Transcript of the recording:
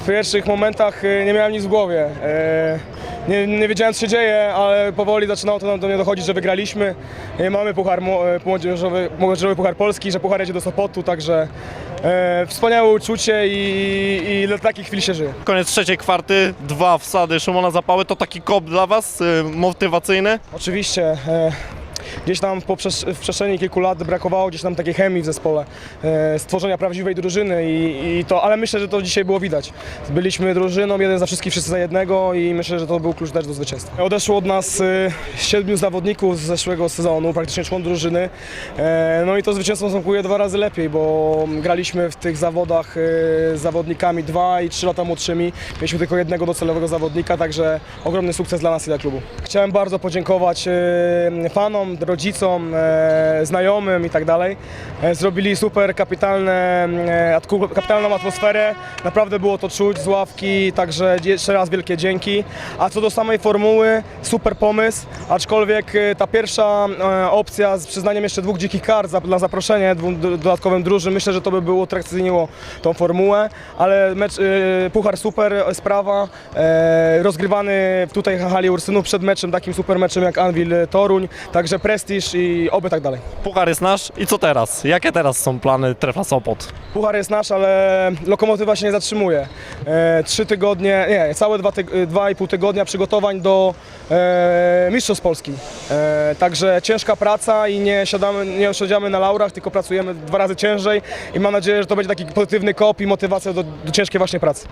W pierwszych momentach e, nie miałem nic w głowie. E, Nie, nie wiedziałem co się dzieje, ale powoli zaczynało to do mnie dochodzić, że wygraliśmy. E, Mamy puchar e, młodzieżowy, młodzieżowy puchar Polski, że puchar jedzie do Sopotu, także wspaniałe uczucie i, i dla takich chwil się żyje. Koniec trzeciej kwarty, dwa wsady Szymona Zapały, to taki kop dla Was, y, motywacyjny? Oczywiście. Gdzieś tam poprzez, w przestrzeni kilku lat brakowało gdzieś tam takiej chemii w zespole, e, stworzenia prawdziwej drużyny i, i to, ale myślę, że to dzisiaj było widać. Byliśmy drużyną, jeden za wszystkich, wszyscy za jednego i myślę, że to był klucz też do zwycięstwa. Odeszło od nas e, siedmiu zawodników z zeszłego sezonu, praktycznie człon drużyny, e, no i to zwycięstwo smakuje dwa razy lepiej, bo graliśmy w tych zawodach z zawodnikami dwa i trzy lata młodszymi, mieliśmy tylko jednego docelowego zawodnika, także ogromny sukces dla nas i dla klubu. Chciałem bardzo podziękować fanom, rodzicom, e, znajomym i tak dalej. E, Zrobili super kapitalne, e, kapitalną atmosferę. Naprawdę było to czuć z ławki, także jeszcze raz wielkie dzięki. A co do samej formuły, super pomysł, aczkolwiek ta pierwsza opcja z przyznaniem jeszcze dwóch dzikich kart na zaproszenie dodatkowym drużyn, myślę, że to by było atrakcyjniło tą formułę, ale mecz, puchar super sprawa, rozgrywany tutaj w hali Ursynów przed meczem, takim super meczem jak Anvil Toruń, także prestiż i oby tak dalej. Puchar jest nasz i co teraz? Jakie teraz są plany Trefa Sopot? Puchar jest nasz, ale lokomotywa się nie zatrzymuje. E, trzy tygodnie, nie, całe dwa, tyg- dwa i pół tygodnia przygotowań do e, Mistrzostw Polski. E, także ciężka praca i nie siadamy, nie osiądziamy na laurach, tylko pracujemy dwa razy ciężej i mam nadzieję, że to będzie taki pozytywny kop i motywacja do, do ciężkiej właśnie pracy.